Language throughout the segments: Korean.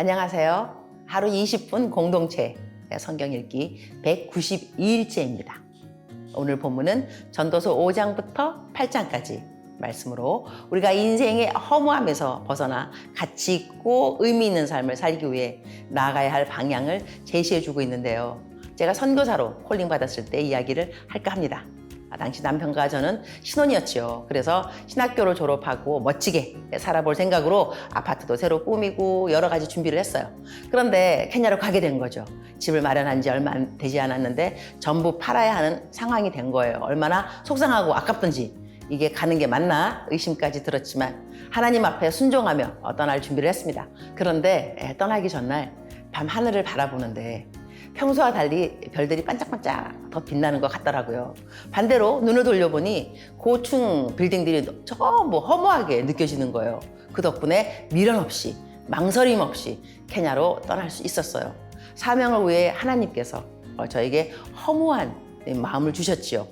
안녕하세요. 하루 20분 공동체 성경 읽기 192일째입니다. 오늘 본문은 전도서 5장부터 8장까지 말씀으로 우리가 인생의 허무함에서 벗어나 가치 있고 의미 있는 삶을 살기 위해 나아가야 할 방향을 제시해 주고 있는데요. 제가 선교사로 콜링 받았을 때 이야기를 할까 합니다. 아, 당시 남편과 저는 신혼이었지요. 그래서 신학교를 졸업하고 멋지게 살아볼 생각으로 아파트도 새로 꾸미고 여러 가지 준비를 했어요. 그런데 케냐로 가게 된 거죠. 집을 마련한 지 얼마 안 되지 않았는데 전부 팔아야 하는 상황이 된 거예요. 얼마나 속상하고 아깝던지 이게 가는 게 맞나 의심까지 들었지만 하나님 앞에 순종하며 떠날 준비를 했습니다. 그런데 예, 떠나기 전날 밤 하늘을 바라보는데 평소와 달리 별들이 반짝반짝 더 빛나는 것 같더라고요. 반대로 눈을 돌려보니 고층 빌딩들이 전부 허무하게 느껴지는 거예요. 그 덕분에 미련 없이 망설임 없이 케냐로 떠날 수 있었어요. 사명을 위해 하나님께서 어, 저에게 허무한 마음을 주셨지요.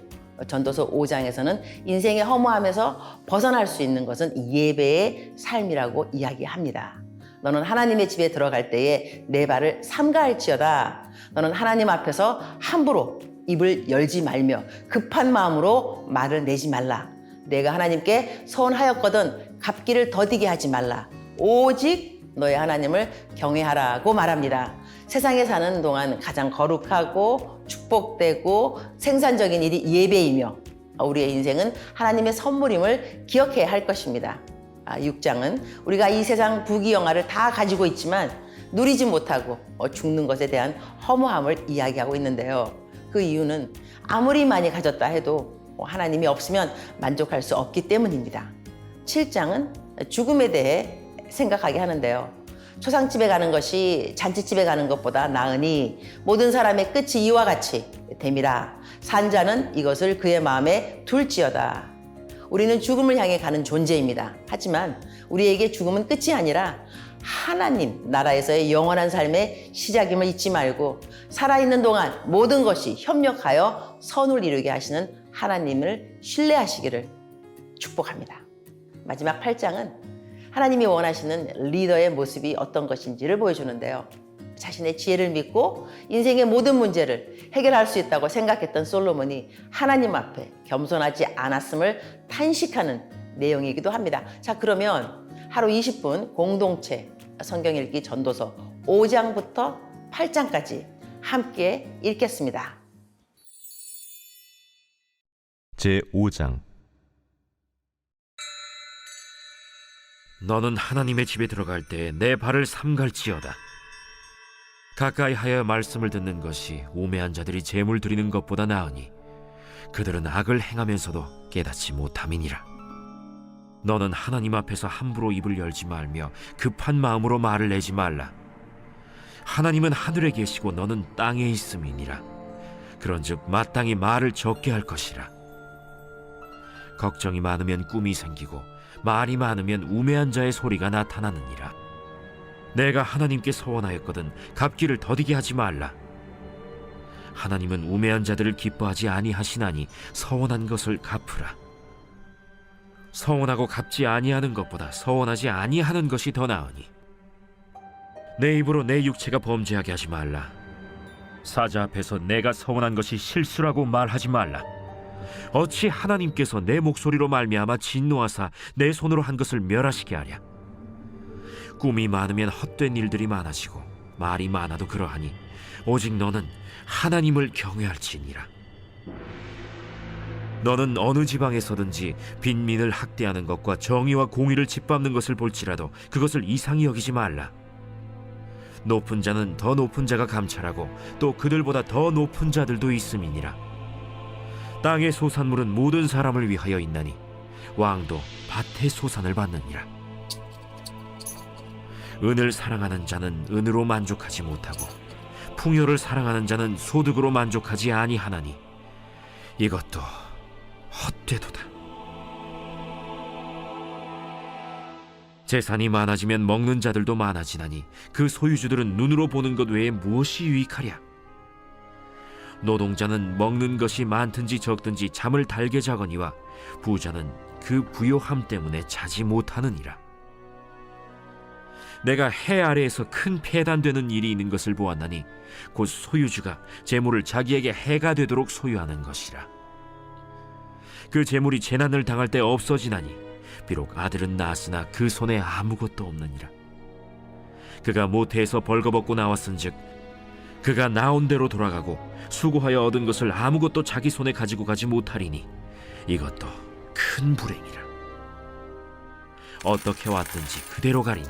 전도서 5장에서는 인생의 허무함에서 벗어날 수 있는 것은 예배의 삶이라고 이야기합니다. 너는 하나님의 집에 들어갈 때에 내 발을 삼가할지어다. 너는 하나님 앞에서 함부로 입을 열지 말며 급한 마음으로 말을 내지 말라. 내가 하나님께 서원하였거든 갚기를 더디게 하지 말라. 오직 너의 하나님을 경외하라고 말합니다. 세상에 사는 동안 가장 거룩하고 축복되고 생산적인 일이 예배이며 우리의 인생은 하나님의 선물임을 기억해야 할 것입니다. 아, 6장은 우리가 이 세상 부귀 영화를 다 가지고 있지만 누리지 못하고 어, 죽는 것에 대한 허무함을 이야기하고 있는데요. 그 이유는 아무리 많이 가졌다 해도 어, 하나님이 없으면 만족할 수 없기 때문입니다. 7장은 죽음에 대해 생각하게 하는데요. 초상집에 가는 것이 잔치집에 가는 것보다 나으니 모든 사람의 끝이 이와 같이 됨이라 산자는 이것을 그의 마음에 둘지어다. 우리는 죽음을 향해 가는 존재입니다. 하지만 우리에게 죽음은 끝이 아니라 하나님 나라에서의 영원한 삶의 시작임을 잊지 말고 살아있는 동안 모든 것이 협력하여 선을 이루게 하시는 하나님을 신뢰하시기를 축복합니다. 마지막 8장은 하나님이 원하시는 리더의 모습이 어떤 것인지를 보여주는데요. 자신의 지혜를 믿고 인생의 모든 문제를 해결할 수 있다고 생각했던 솔로몬이 하나님 앞에 겸손하지 않았음을 탄식하는 내용이기도 합니다. 자, 그러면 하루 20분 공동체 성경 읽기 전도서 5장부터 8장까지 함께 읽겠습니다. 제 5장 너는 하나님의 집에 들어갈 때 내 발을 삼갈지어다. 가까이 하여 말씀을 듣는 것이 우매한 자들이 재물 드리는 것보다 나으니 그들은 악을 행하면서도 깨닫지 못함이니라. 너는 하나님 앞에서 함부로 입을 열지 말며 급한 마음으로 말을 내지 말라. 하나님은 하늘에 계시고 너는 땅에 있음이니라. 그런즉 마땅히 말을 적게 할 것이라. 걱정이 많으면 꿈이 생기고 말이 많으면 우매한 자의 소리가 나타나느니라. 내가 하나님께 서원하였거든 갚기를 더디게 하지 말라. 하나님은 우매한 자들을 기뻐하지 아니하시나니 서원한 것을 갚으라. 서원하고 갚지 아니하는 것보다 서원하지 아니하는 것이 더 나으니 내 입으로 내 육체가 범죄하게 하지 말라. 사자 앞에서 내가 서원한 것이 실수라고 말하지 말라. 어찌 하나님께서 내 목소리로 말미암아 진노하사 내 손으로 한 것을 멸하시게 하랴 꿈이 많으면 헛된 일들이 많아지고 말이 많아도 그러하니 오직 너는 하나님을 경외할지니라. 너는 어느 지방에서든지 빈민을 학대하는 것과 정의와 공의를 짓밟는 것을 볼지라도 그것을 이상히 여기지 말라. 높은 자는 더 높은 자가 감찰하고 또 그들보다 더 높은 자들도 있음이니라. 땅의 소산물은 모든 사람을 위하여 있나니 왕도 밭의 소산을 받느니라. 은을 사랑하는 자는 은으로 만족하지 못하고 풍요를 사랑하는 자는 소득으로 만족하지 아니하나니 이것도 헛되도다. 재산이 많아지면 먹는 자들도 많아지나니 그 소유주들은 눈으로 보는 것 외에 무엇이 유익하랴? 노동자는 먹는 것이 많든지 적든지 잠을 달게 자거니와 부자는 그 부요함 때문에 자지 못하느니라. 내가 해 아래에서 큰 폐단되는 일이 있는 것을 보았나니 곧 소유주가 재물을 자기에게 해가 되도록 소유하는 것이라. 그 재물이 재난을 당할 때 없어지나니 비록 아들은 낳았으나 그 손에 아무것도 없느니라. 그가 모태에서 벌거벗고 나왔은즉 그가 나온 대로 돌아가고 수고하여 얻은 것을 아무것도 자기 손에 가지고 가지 못하리니 이것도 큰 불행이라. 어떻게 왔든지 그대로 가리니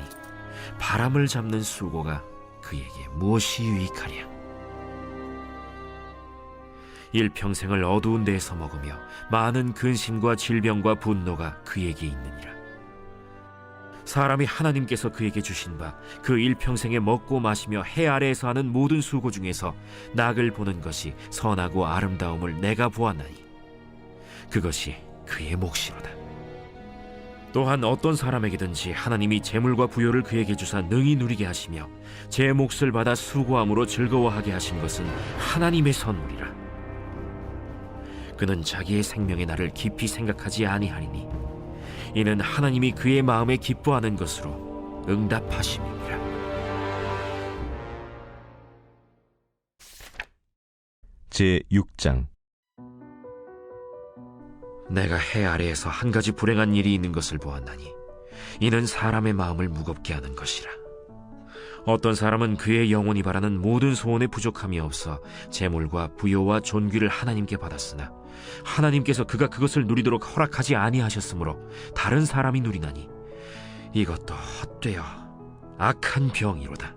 바람을 잡는 수고가 그에게 무엇이 유익하랴? 일평생을 어두운 데에서 먹으며 많은 근심과 질병과 분노가 그에게 있느니라. 사람이 하나님께서 그에게 주신 바 그 일평생에 먹고 마시며 해 아래에서 하는 모든 수고 중에서 낙을 보는 것이 선하고 아름다움을 내가 보았나니 그것이 그의 몫이로다 또한 어떤 사람에게든지 하나님이 재물과 부요를 그에게 주사 능히 누리게 하시며 제 몫을 받아 수고함으로 즐거워하게 하신 것은 하나님의 선물이라. 그는 자기의 생명의 날을 깊이 생각하지 아니하리니 이는 하나님이 그의 마음에 기뻐하는 것으로 응답하심이니라. 제 6장 내가 해 아래에서 한 가지 불행한 일이 있는 것을 보았나니 이는 사람의 마음을 무겁게 하는 것이라. 어떤 사람은 그의 영혼이 바라는 모든 소원에 부족함이 없어 재물과 부요와 존귀를 하나님께 받았으나 하나님께서 그가 그것을 누리도록 허락하지 아니하셨으므로 다른 사람이 누리나니 이것도 헛되어 악한 병이로다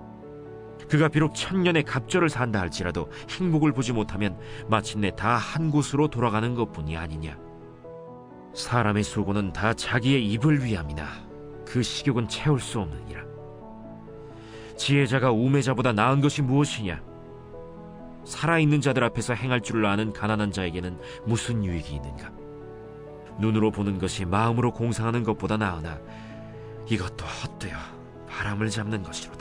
그가 비록 천년의 갑절을 산다 할지라도 행복을 보지 못하면 마침내 다 한 곳으로 돌아가는 것뿐이 아니냐. 사람의 수고는 다 자기의 입을 위함이나 그 식욕은 채울 수 없느니라. 지혜자가 우매자보다 나은 것이 무엇이냐? 살아있는 자들 앞에서 행할 줄을 아는 가난한 자에게는 무슨 유익이 있는가? 눈으로 보는 것이 마음으로 공상하는 것보다 나으나 이것도 헛되어 바람을 잡는 것이로다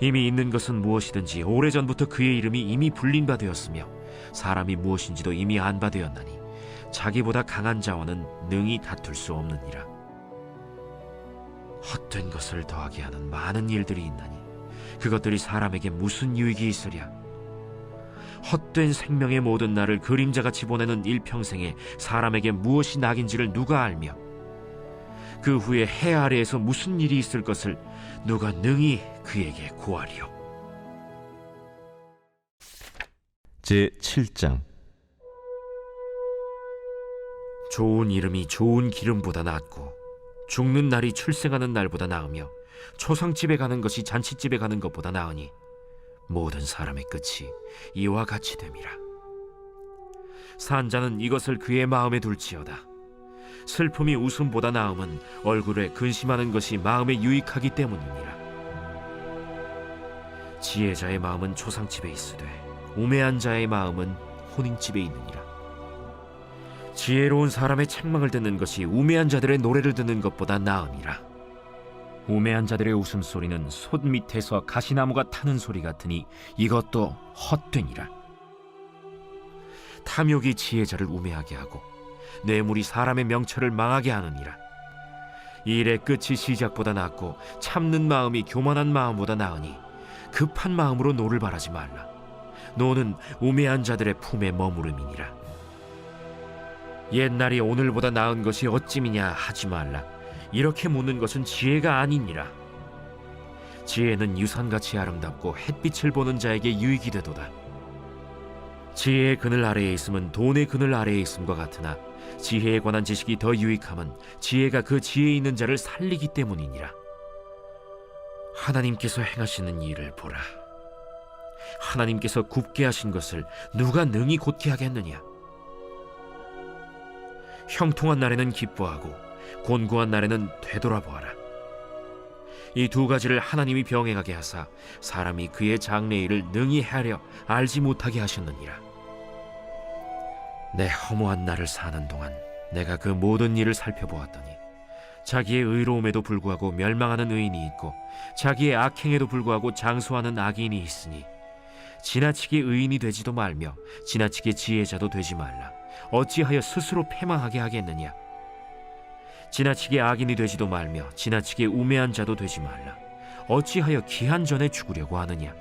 이미 있는 것은 무엇이든지 오래전부터 그의 이름이 이미 불린 바 되었으며 사람이 무엇인지도 이미 안 바 되었나니 자기보다 강한 자와는 능히 다툴 수 없느니라. 헛된 것을 더하게 하는 많은 일들이 있나니 그것들이 사람에게 무슨 유익이 있으랴? 헛된 생명의 모든 날을 그림자같이 보내는 일평생에 사람에게 무엇이 낙인지를 누가 알며 그 후에 해 아래에서 무슨 일이 있을 것을 누가 능히 그에게 고하리요? 제 7장. 좋은 이름이 좋은 기름보다 낫고 죽는 날이 출생하는 날보다 나으며 초상집에 가는 것이 잔치집에 가는 것보다 나으니 모든 사람의 끝이 이와 같이 됨이라. 산자는 이것을 그의 마음에 둘지어다 슬픔이 웃음보다 나음은 얼굴에 근심하는 것이 마음에 유익하기 때문이니라 지혜자의 마음은 초상집에 있으되 우매한 자의 마음은 혼인집에 있느니라 지혜로운 사람의 책망을 듣는 것이 우매한 자들의 노래를 듣는 것보다 나음이라. 우매한 자들의 웃음소리는 솥 밑에서 가시나무가 타는 소리 같으니 이것도 헛되니라. 탐욕이 지혜자를 우매하게 하고 뇌물이 사람의 명철을 망하게 하느니라. 일의 끝이 시작보다 낫고 참는 마음이 교만한 마음보다 나으니 급한 마음으로 노를 바라지 말라. 노는 우매한 자들의 품에 머무름이니라. 옛날이 오늘보다 나은 것이 어찌미냐 하지 말라. 이렇게 묻는 것은 지혜가 아니니라. 지혜는 유산같이 아름답고 햇빛을 보는 자에게 유익이 되도다. 지혜의 그늘 아래에 있음은 돈의 그늘 아래에 있음과 같으나 지혜에 관한 지식이 더 유익함은 지혜가 그 지혜 있는 자를 살리기 때문이니라. 하나님께서 행하시는 일을 보라. 하나님께서 굽게 하신 것을 누가 능히 곧게 하겠느냐? 형통한 날에는 기뻐하고 곤고한 날에는 되돌아보아라. 이 두 가지를 하나님이 병행하게 하사 사람이 그의 장래 일을 능히 하려 알지 못하게 하셨느니라. 내 허무한 날을 사는 동안 내가 그 모든 일을 살펴보았더니 자기의 의로움에도 불구하고 멸망하는 의인이 있고 자기의 악행에도 불구하고 장수하는 악인이 있으니 지나치게 의인이 되지도 말며 지나치게 지혜자도 되지 말라. 어찌하여 스스로 패망하게 하겠느냐? 지나치게 악인이 되지도 말며 지나치게 우매한 자도 되지 말라. 어찌하여 기한 전에 죽으려고 하느냐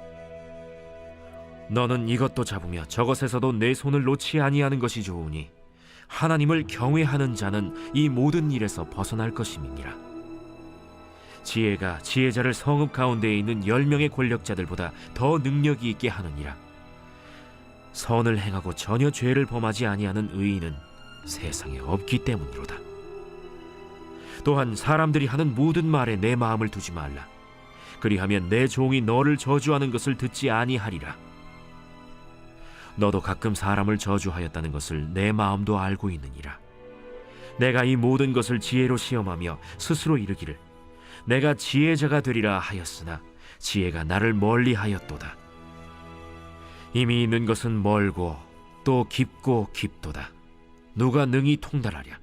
너는 이것도 잡으며 저것에서도 내 손을 놓지 아니하는 것이 좋으니 하나님을 경외하는 자는 이 모든 일에서 벗어날 것임이니라. 지혜가 지혜자를 성읍 가운데에 있는 열 명의 권력자들보다 더 능력이 있게 하느니라. 선을 행하고 전혀 죄를 범하지 아니하는 의인은 세상에 없기 때문이로다. 또한 사람들이 하는 모든 말에 내 마음을 두지 말라. 그리하면 내 종이 너를 저주하는 것을 듣지 아니하리라. 너도 가끔 사람을 저주하였다는 것을 내 마음도 알고 있느니라. 내가 이 모든 것을 지혜로 시험하며 스스로 이르기를 내가 지혜자가 되리라 하였으나 지혜가 나를 멀리하였도다. 이미 있는 것은 멀고 또 깊고 깊도다. 누가 능히 통달하랴?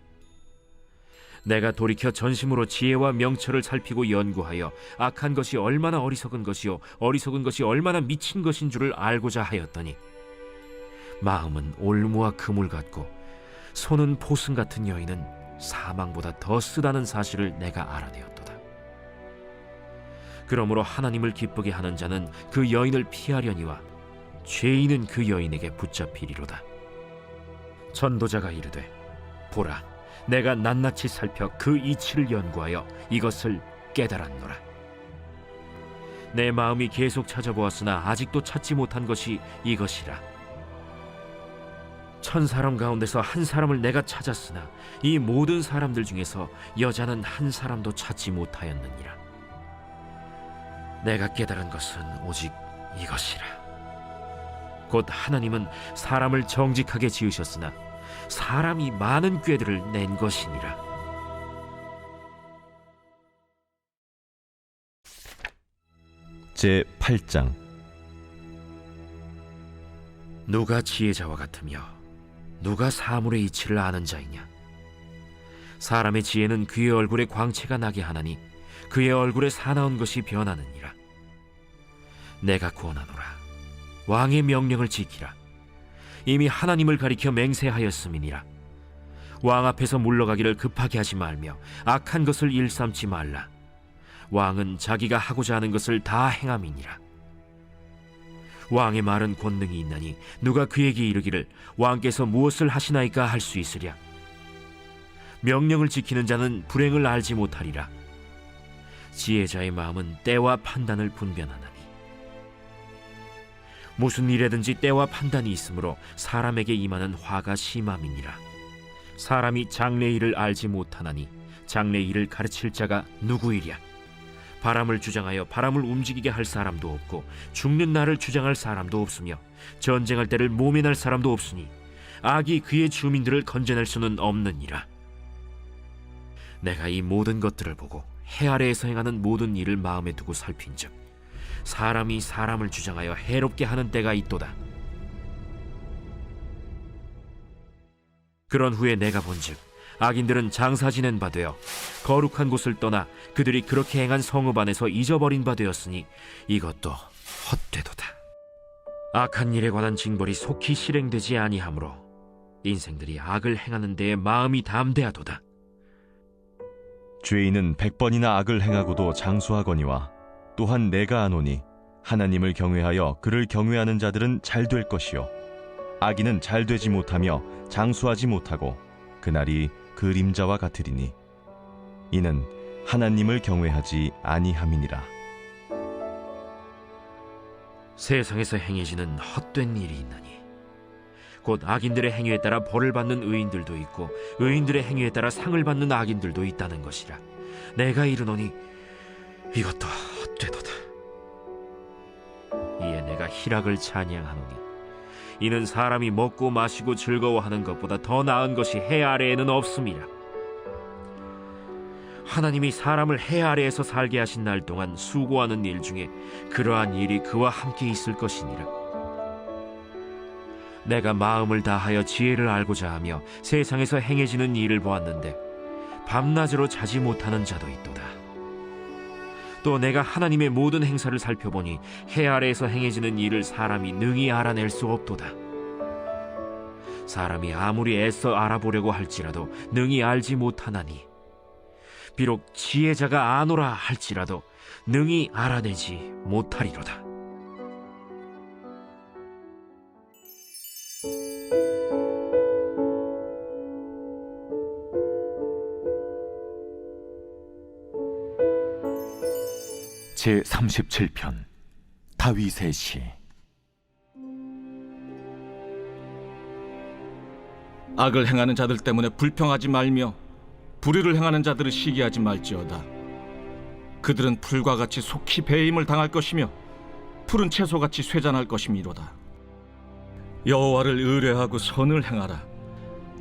내가 돌이켜 전심으로 지혜와 명철을 살피고 연구하여 악한 것이 얼마나 어리석은 것이요 어리석은 것이 얼마나 미친 것인 줄을 알고자 하였더니 마음은 올무와 그물 같고 손은 포승 같은 여인은 사망보다 더 쓰다는 사실을 내가 알아내었도다. 그러므로 하나님을 기쁘게 하는 자는 그 여인을 피하려니와 죄인은 그 여인에게 붙잡히리로다. 전도자가 이르되 보라 내가 낱낱이 살펴 그 이치를 연구하여 이것을 깨달았노라. 내 마음이 계속 찾아보았으나 아직도 찾지 못한 것이 이것이라. 천 사람 가운데서 한 사람을 내가 찾았으나 이 모든 사람들 중에서 여자는 한 사람도 찾지 못하였느니라. 내가 깨달은 것은 오직 이것이라. 곧 하나님은 사람을 정직하게 지으셨으나 사람이 많은 꾀들을 낸 것이니라. 제 8장 누가 지혜자와 같으며 누가 사물의 이치를 아는 자이냐? 사람의 지혜는 그의 얼굴에 광채가 나게 하나니 그의 얼굴에 사나운 것이 변하느니라. 내가 구원하노라. 왕의 명령을 지키라. 이미 하나님을 가리켜 맹세하였음이니라. 왕 앞에서 물러가기를 급하게 하지 말며 악한 것을 일삼지 말라. 왕은 자기가 하고자 하는 것을 다 행함이니라 왕의 말은 권능이 있나니 누가 그에게 이르기를 왕께서 무엇을 하시나이까 할 수 있으랴. 명령을 지키는 자는 불행을 알지 못하리라. 지혜자의 마음은 때와 판단을 분별하나니. 무슨 일에든지 때와 판단이 있으므로 사람에게 임하는 화가 심함이니라. 사람이 장래 일을 알지 못하나니 장래 일을 가르칠 자가 누구이랴 바람을 주장하여 바람을 움직이게 할 사람도 없고 죽는 날을 주장할 사람도 없으며 전쟁할 때를 모면할 사람도 없으니 악이 그의 주민들을 건져낼 수는 없느니라. 내가 이 모든 것들을 보고 해 아래에서 행하는 모든 일을 마음에 두고 살핀즉 사람이 사람을 주장하여 해롭게 하는 때가 있도다. 그런 후에 내가 본즉 악인들은 장사 지낸 바 되어 거룩한 곳을 떠나 그들이 그렇게 행한 성읍 안에서 잊어버린 바 되었으니 이것도 헛되도다. 악한 일에 관한 징벌이 속히 실행되지 아니하므로 인생들이 악을 행하는 데에 마음이 담대하도다. 죄인은 백 번이나 악을 행하고도 장수하거니와 또한 내가 아노니 하나님을 경외하여 그를 경외하는 자들은 잘 될 것이요 악인은 잘 되지 못하며 장수하지 못하고 그날이 그림자와 같으리니 이는 하나님을 경외하지 아니함이니라. 세상에서 행해지는 헛된 일이 있나니 곧 악인들의 행위에 따라 벌을 받는 의인들도 있고 의인들의 행위에 따라 상을 받는 악인들도 있다는 것이라 내가 이르노니 이것도 헛되도다. 이에 내가 희락을 찬양하노니 이는 사람이 먹고 마시고 즐거워하는 것보다 더 나은 것이 해 아래에는 없음이라 하나님이 사람을 해 아래에서 살게 하신 날 동안 수고하는 일 중에 그러한 일이 그와 함께 있을 것이니라. 내가 마음을 다하여 지혜를 알고자 하며 세상에서 행해지는 일을 보았는데 밤낮으로 자지 못하는 자도 있도다. 또 내가 하나님의 모든 행사를 살펴보니 해 아래에서 행해지는 일을 사람이 능히 알아낼 수 없도다. 사람이 아무리 애써 알아보려고 할지라도 능히 알지 못하나니 비록 지혜자가 아노라 할지라도 능히 알아내지 못하리로다. 제 37편 다윗의 시 악을 행하는 자들 때문에 불평하지 말며 불의를 행하는 자들을 시기하지 말지어다. 그들은 풀과 같이 속히 배임을 당할 것이며 푸른 채소같이 쇠잔할 것이미로다. 여호와를 의뢰하고 선을 행하라.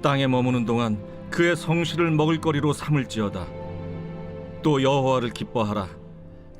땅에 머무는 동안 그의 성실을 먹을 거리로 삼을지어다. 또 여호와를 기뻐하라.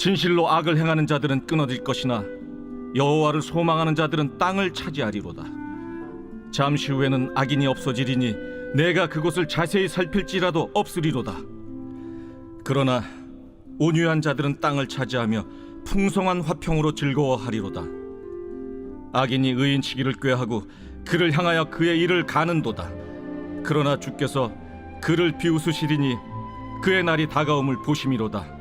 진실로 악을 행하는 자들은 끊어질 것이나 여호와를 소망하는 자들은 땅을 차지하리로다. 잠시 후에는 악인이 없어지리니 내가 그곳을 자세히 살필지라도 없으리로다. 그러나 온유한 자들은 땅을 차지하며 풍성한 화평으로 즐거워하리로다. 악인이 의인 치기를 꾀하고 그를 향하여 그의 일을 가는도다. 그러나 주께서 그를 비웃으시리니 그의 날이 다가옴을 보심이로다.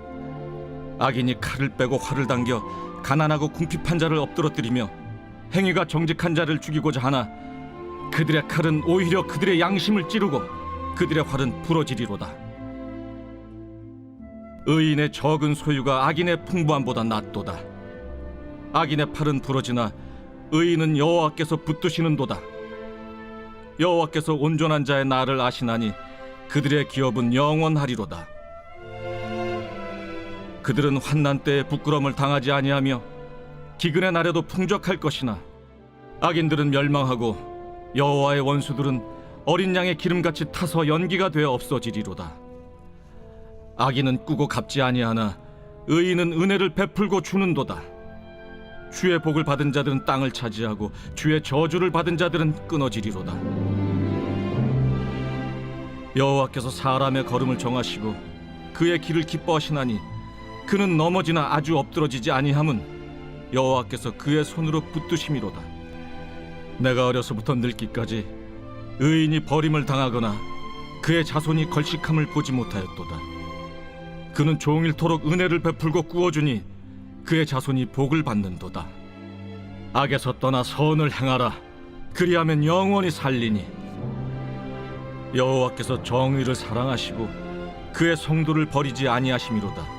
악인이 칼을 빼고 활을 당겨 가난하고 궁핍한 자를 엎드러뜨리며 행위가 정직한 자를 죽이고자 하나 그들의 칼은 오히려 그들의 양심을 찌르고 그들의 활은 부러지리로다. 의인의 적은 소유가 악인의 풍부함보다 낫도다. 악인의 팔은 부러지나 의인은 여호와께서 붙드시는도다. 여호와께서 온전한 자의 나를 아시나니 그들의 기업은 영원하리로다. 그들은 환난 때에 부끄러움을 당하지 아니하며 기근의 날에도 풍족할 것이나 악인들은 멸망하고 여호와의 원수들은 어린 양의 기름같이 타서 연기가 되어 없어지리로다. 악인은 꾸고 갚지 아니하나 의인은 은혜를 베풀고 주는도다. 주의 복을 받은 자들은 땅을 차지하고 주의 저주를 받은 자들은 끊어지리로다. 여호와께서 사람의 걸음을 정하시고 그의 길을 기뻐하시나니 그는 넘어지나 아주 엎드러지지 아니함은 여호와께서 그의 손으로 붙드심이로다. 내가 어려서부터 늙기까지 의인이 버림을 당하거나 그의 자손이 걸식함을 보지 못하였도다. 그는 종일토록 은혜를 베풀고 구워주니 그의 자손이 복을 받는도다. 악에서 떠나 선을 행하라. 그리하면 영원히 살리니 여호와께서 정의를 사랑하시고 그의 성도를 버리지 아니하심이로다.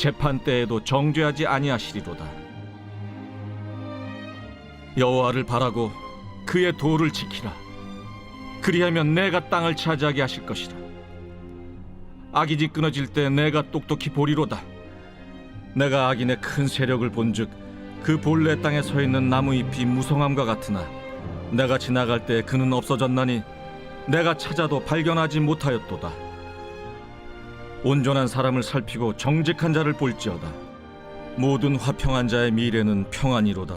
재판 때에도 정죄하지 아니하시리로다. 여호와를 바라고 그의 도를 지키라. 그리하면 내가 땅을 차지하게 하실 것이라. 악인이 끊어질 때 내가 똑똑히 보리로다. 내가 악인의 큰 세력을 본즉 그 본래 땅에 서 있는 나무 잎이 무성함과 같으나 내가 지나갈 때 그는 없어졌나니 내가 찾아도 발견하지 못하였도다. 온전한 사람을 살피고 정직한 자를 볼지어다. 모든 화평한 자의 미래는 평안이로다.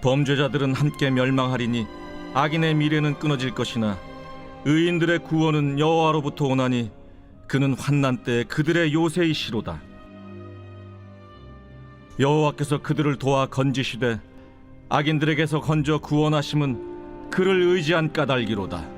범죄자들은 함께 멸망하리니 악인의 미래는 끊어질 것이나 의인들의 구원은 여호와로부터 오나니 그는 환난 때 그들의 요새이시로다. 여호와께서 그들을 도와 건지시되 악인들에게서 건져 구원하심은 그를 의지한 까닭이로다.